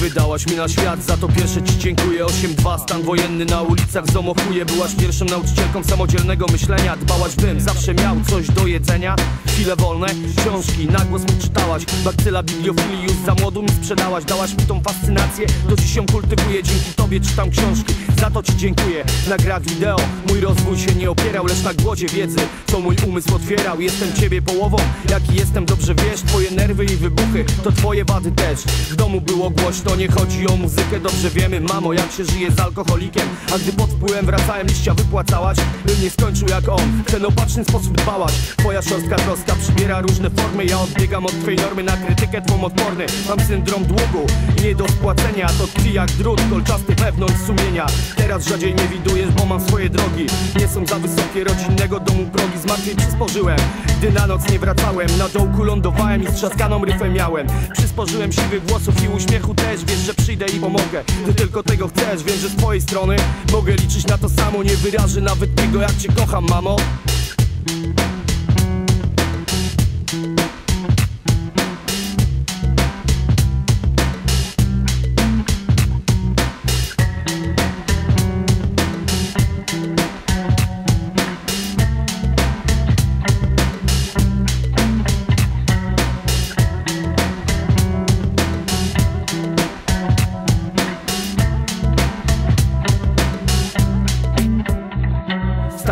Przyszłaś mi na świat, za to pierwsze ci dziękuję. 8-2, stan wojenny na ulicach zamochuje Byłaś pierwszą nauczycielką samodzielnego myślenia. Dbałaś bym zawsze miał coś do jedzenia. Chwile wolne, książki, na głos mi czytałaś. Bakcyla bibliofilii już za młodu mi sprzedałaś. Dałaś mi tą fascynację, do dziś ją kultywuję. Dzięki tobie czytam książki, za to ci dziękuję. Na grach wideo mój rozwój się nie opierał Lecz na głodzie wiedzy, co mój umysł otwierał. Jestem ciebie połową, jaki jestem dobrze wiesz. Twoje nerwy i wybuchy, to twoje wady też. W domu było głośno, nie chodzi o muzykę Dobrze wiemy, mamo, jak się żyje z alkoholikiem. A gdy pod wpływem wracałem, liścia wypłacałaś Bym nie skończył jak on, w ten opatrzny sposób dbałaś. Twoja szorstka troska przybiera różne formy. Ja odbiegam od twej normy na krytykę twą odporny. Mam syndrom długu i nie do spłacenia. To tkwi jak drut, kolczasty wewnątrz sumienia. Teraz rzadziej nie widujesz, bo mam swoje drogi. Nie są za wysokie, rodzinnego domu progi. Z martwiej przysporzyłem, gdy na noc nie wracałem. Na dołku lądowałem i strzaskaną ryfę miałem. Przysporzyłem siwych włosów i uśmiechu też Wiesz, że przyjdę i pomogę, ty tylko tego chcesz Wiem, że z twojej strony mogę liczyć na to samo. Nie wyrażę nawet tego, jak cię kocham, mamo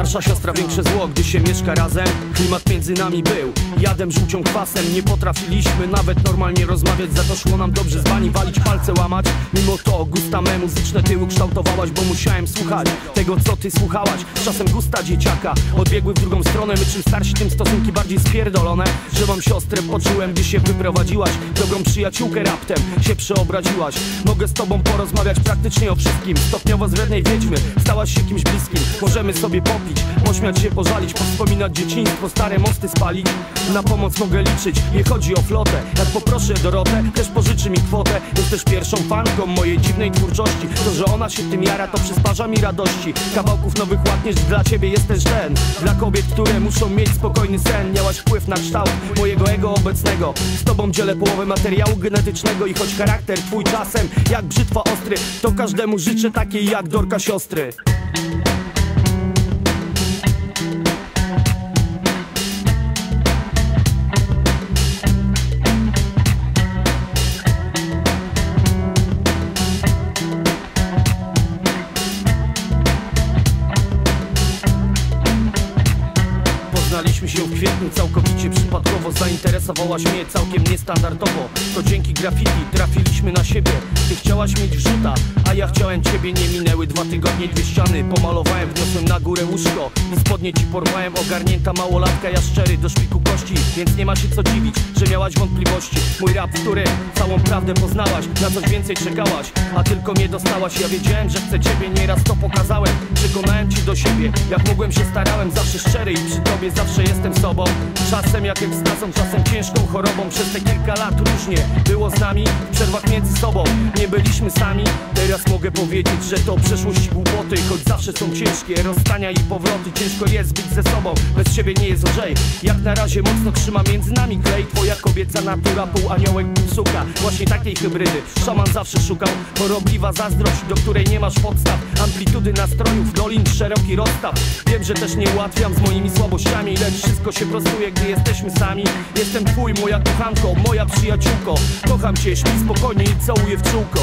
Starsza siostra większe zło, gdy się mieszka razem. Klimat między nami był. Jadem, żółcią, kwasem Nie potrafiliśmy nawet normalnie rozmawiać. Za to szło nam dobrze z bani walić, palce łamać. Mimo to gusta me muzyczne tyłu kształtowałaś Bo musiałem słuchać tego co ty słuchałaś. Czasem gusta dzieciaka odbiegły w drugą stronę. My czym starsi tym stosunki bardziej spierdolone. Że mam siostrę poczułem gdy się wyprowadziłaś. Dobrą przyjaciółkę raptem się przeobraziłaś. Mogę z tobą porozmawiać praktycznie o wszystkim. Stopniowo z wrednej wiedźmy. Stałaś się kimś bliskim. Możemy sobie popić, pośmiać się, pożalić Powspominać dzieciństwo, stare mosty spalić. Na pomoc mogę liczyć, nie chodzi o flotę. Jak poproszę Dorotę, też pożyczy mi kwotę. Też pierwszą fanką mojej dziwnej twórczości. To, że ona się tym jara, to przysparza mi radości. Kawałków nowych ładniesz, dla ciebie jest też ten. Dla kobiet, które muszą mieć spokojny sen. Miałaś wpływ na kształt mojego ego obecnego. Z tobą dzielę połowę materiału genetycznego I choć charakter twój czasem jak brzytwa ostry To każdemu życzę takiej jak Dorka siostry w kwietniu całkowicie przypadkowo Zainteresowałaś mnie całkiem niestandardowo. To dzięki graffiti trafiliśmy na siebie. Ty chciałaś mieć wrzuta, a ja chciałem ciebie. Nie minęły dwa tygodnie, dwie ściany. Pomalowałem, wniosłem na górę łóżko spodnie ci porwałem, ogarnięta małolatka Ja szczery do szpiku kości, więc nie ma się co dziwić Że miałaś wątpliwości. Mój rap, w którym całą prawdę poznałaś Na coś więcej czekałaś, a tylko mnie dostałaś. Ja wiedziałem, że chcę ciebie, nieraz to pokazałem. Przekonałem ci do siebie, jak mogłem się starałem Zawsze szczery i przy tobie zawsze jestem sobą. Czasem jak ekstazą, czasem ciężką chorobą. Przez te kilka lat różnie było z nami W przerwach między sobą. Nie byliśmy sami. Teraz mogę powiedzieć, że to przeszłość głupoty Choć zawsze są ciężkie. Rozstania i powroty Ciężko jest być ze sobą, bez siebie nie jest lżej. Jak na razie mocno trzyma między nami klej. Twoja kobieca natura, pół aniołek, suka Właśnie takiej hybrydy szaman zawsze szukał. Chorobliwa zazdrość, do której nie masz podstaw. Amplitudy nastrojów, dolin, szeroki rozstaw. Wiem, że też nie ułatwiam z moimi słabościami Lecz wszystko się prostuje, gdy jesteśmy sami. Jestem twój, moja kochanko, moja przyjaciółko. Kocham cię, śpi spokojnie i całuję w czółko